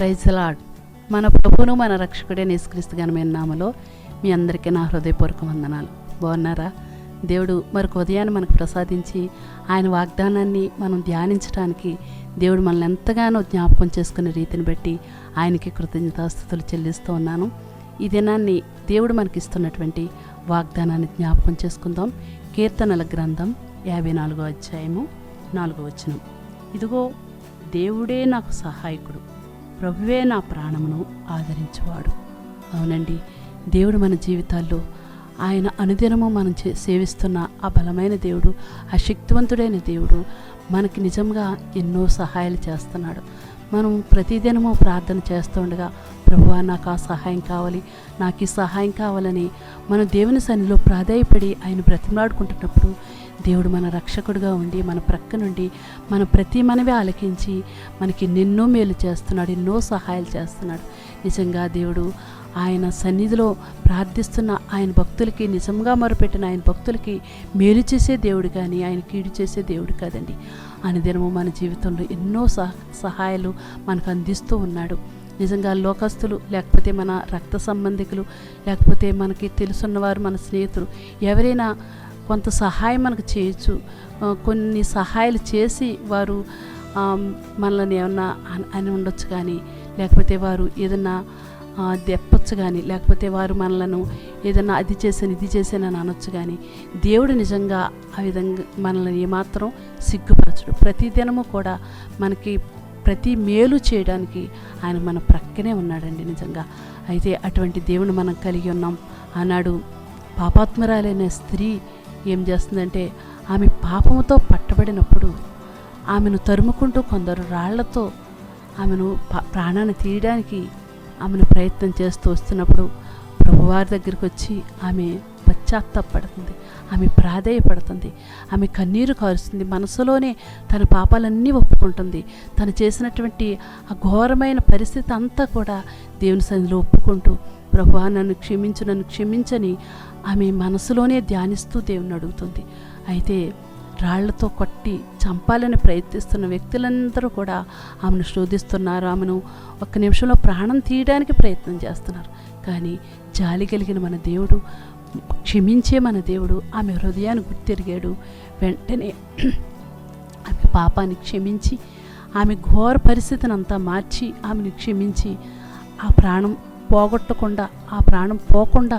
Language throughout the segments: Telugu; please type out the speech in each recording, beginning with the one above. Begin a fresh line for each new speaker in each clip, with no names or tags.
ప్రైజ్ లాడ్ మన ప్రభును మన రక్షకుడే నిస్క్రీస్తు గణమైన నామలో మీ అందరికీ నా హృదయపూర్వక వందనాలు. బాగున్నారా? దేవుడు మరొక ఉదయాన్ని మనకు ప్రసాదించి ఆయన వాగ్దానాన్ని మనం ధ్యానించడానికి దేవుడు మనల్ని ఎంతగానో జ్ఞాపకం చేసుకునే రీతిని బట్టి ఆయనకి కృతజ్ఞతాస్థుతులు చెల్లిస్తూ ఉన్నాను. ఈ దినాన్ని దేవుడు మనకి ఇస్తున్నటువంటి వాగ్దానాన్ని జ్ఞాపకం చేసుకుందాం. కీర్తనల గ్రంథం యాభై నాలుగో అధ్యాయము నాలుగో వచనం. ఇదిగో దేవుడే నాకు సహాయకుడు. ప్రభువే నా ప్రాణమును ఆదరించేవాడు. అవునండి దేవుడు మన జీవితాల్లో ఆయన అనుదినము మనం చే సేవిస్తున్న ఆ బలమైన దేవుడు ఆ శక్తివంతుడైన దేవుడు మనకి నిజంగా ఎన్నో సహాయాలు చేస్తున్నాడు. మనం ప్రతిదినము ప్రార్థన చేస్తుండగా ప్రభువా నాకు ఆ సహాయం కావాలి నాకు ఈ సహాయం కావాలని మనం దేవుని సన్నిలో ప్రాధాయపడి ఆయన బ్రతిమలాడుకుంటున్నప్పుడు దేవుడు మన రక్షకుడుగా ఉండి మన ప్రక్క నుండి మన ప్రతి మనవి ఆలకించి మనకి ఎన్నెన్నో మేలు చేస్తున్నాడు ఎన్నో సహాయాలు చేస్తున్నాడు. నిజంగా దేవుడు ఆయన సన్నిధిలో ప్రార్థిస్తున్న ఆయన భక్తులకి నిజంగా మొరపెట్టిన ఆయన భక్తులకి మేలు చేసే దేవుడు కానీ ఆయన కీడు చేసే దేవుడు కాదండి. అనుదినము మన జీవితంలో ఎన్నో సహ సహాయాలు మనకు అందిస్తూ ఉన్నాడు. నిజంగా లోకస్తులు లేకపోతే మన రక్త సంబంధికులు లేకపోతే మనకి తెలుసున్నవారు మన స్నేహితులు ఎవరైనా కొంత సహాయం మనకు చేయొచ్చు. కొన్ని సహాయాలు చేసి వారు మనల్ని ఏమన్నా అని- ఉండొచ్చు కానీ లేకపోతే వారు ఏదన్నా దెప్పచ్చు దెప్పొచ్చు కానీ లేకపోతే వారు మనలను ఏదన్నా అది చేశాను ఇది చేశాను అని అనొచ్చు కానీ దేవుడు నిజంగా ఆ విధంగా మనల్ని ఏమాత్రం సిగ్గుపరచడు. ప్రతిదినము కూడా మనకి ప్రతి మేలు చేయడానికి ఆయన మన ప్రక్కనే ఉన్నాడండి నిజంగా. అయితే అటువంటి దేవుని మనం కలిగి ఉన్నాం. ఆనాడు పాపాత్మరాలైన స్త్రీ ఏం చేస్తుందంటే ఆమె పాపముతో పట్టబడినప్పుడు ఆమెను తరుముకుంటూ కొందరు రాళ్ళతో ఆమెను ప్రాణాన్ని తీయడానికి ఆమెను ప్రయత్నం చేస్తూ వస్తున్నప్పుడు ప్రభువారి దగ్గరికి వచ్చి ఆమె పశ్చాత్తాపడుతుంది ఆమె ప్రాధేయపడుతుంది ఆమె కన్నీరు కారుస్తుంది మనసులోనే తన పాపాలన్నీ ఒప్పుకుంటుంది. తను చేసినటువంటి ఆ ఘోరమైన పరిస్థితి అంతా కూడా దేవుని సన్నిధిలో ఒప్పుకుంటూ ప్రభా నన్ను క్షమించు నన్ను క్షమించని ఆమె మనసులోనే ధ్యానిస్తూ దేవుని అడుగుతుంది. అయితే రాళ్ళతో కొట్టి చంపాలని ప్రయత్నిస్తున్న వ్యక్తులందరూ కూడా ఆమెను శోధిస్తున్నారు. ఆమెను ఒక్క నిమిషంలో ప్రాణం తీయడానికి ప్రయత్నం చేస్తున్నారు. కానీ జాలి కలిగిన మన దేవుడు క్షమించే మన దేవుడు ఆమె హృదయాన్ని గుర్తిరిగాడు. వెంటనే ఆమె పాపాన్ని క్షమించి ఆమె ఘోర పరిస్థితిని అంతా మార్చి ఆమెను క్షమించి ఆ ప్రాణం పోగొట్టకుండా ఆ ప్రాణం పోకుండా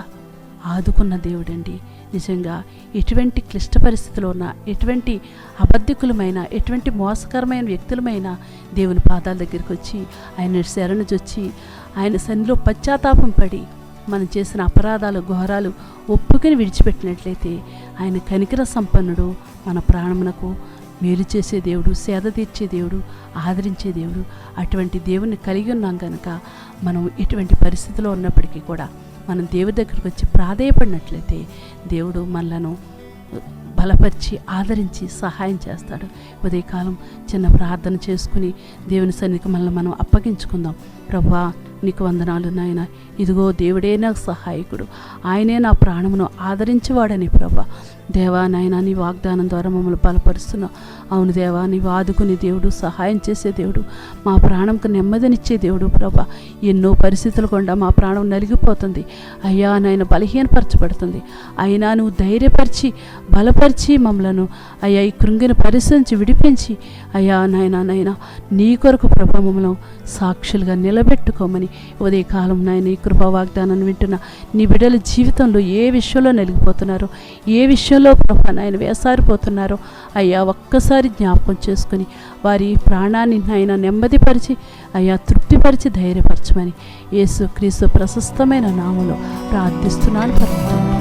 ఆదుకున్న దేవుడండి. నిజంగా ఎటువంటి క్లిష్ట పరిస్థితిలో ఉన్న ఎటువంటి అబద్ధికులమైన ఎటువంటి మోసకరమైన వ్యక్తులమైన దేవుని పాదాల దగ్గరికి వచ్చి ఆయన శరణుజొచ్చి ఆయన సన్నిలో పశ్చాత్తాపం పడి మనం చేసిన అపరాధాలు ఘోరాలు ఒప్పుకొని విడిచిపెట్టినట్లయితే ఆయన కనికర సంపన్నుడు మన ప్రాణమునకు మేలు చేసే దేవుడు సేద తీర్చే దేవుడు ఆదరించే దేవుడు అటువంటి దేవుని కలిగి ఉన్నాం కనుక మనం ఎటువంటి పరిస్థితిలో ఉన్నప్పటికీ కూడా మనం దేవుడి దగ్గరకు వచ్చి ప్రాధేయపడినట్లయితే దేవుడు మనలను బలపరిచి ఆదరించి సహాయం చేస్తాడు. ఉదయకాలం చిన్న ప్రార్థన చేసుకుని దేవుని సన్నిధికి మనల్ని మనం అప్పగించుకుందాం. ప్రభా నీకు వందనాలు నాయన. ఇదిగో దేవుడే నాకు సహాయకుడు. ఆయనే నా ప్రాణమును ఆదరించేవాడని ప్రభా. దేవా నాయన నీ వాగ్దానం ద్వారా మమ్మల్ని బలపరుస్తున్నావు అవును దేవా నీవు ఆదుకుని దేవుడు సహాయం చేసే దేవుడు మా ప్రాణంకు నెమ్మదినిచ్చే దేవుడు ప్రభా. ఎన్నో పరిస్థితులు గుండా మా ప్రాణం నలిగిపోతుంది. అయ్యా నాయన బలహీనపరచబడుతుంది. అయినా నువ్వు ధైర్యపరిచి బలపరిచి మమ్మలను అయ్యా ఈ కృంగిన పరిస్థితి విడిపించి అయ్యా నాయన నాయన నీ కొరకు ప్రభా మమ్మల్ని సాక్షులుగా నిలబెట్టుకోమని ఉదయకాలం నాయన ఈ కృపా వాగ్దానాన్ని వింటున్న నీ బిడ్డల జీవితంలో ఏ విషయంలో నలిగిపోతున్నారో ఏ విషయంలో ప్రభా నాయన వేసారిపోతున్నారో. అయ్యా ఒక్కసారి జ్ఞాపకం చేసుకుని వారి ప్రాణాన్ని నాయన నెమ్మదిపరిచి అయ్యా తృప్తిపరిచి ధైర్యపరచమని యేసు క్రీస్తు ప్రశస్తమైన నామలో ప్రార్థిస్తున్నాను. పరమ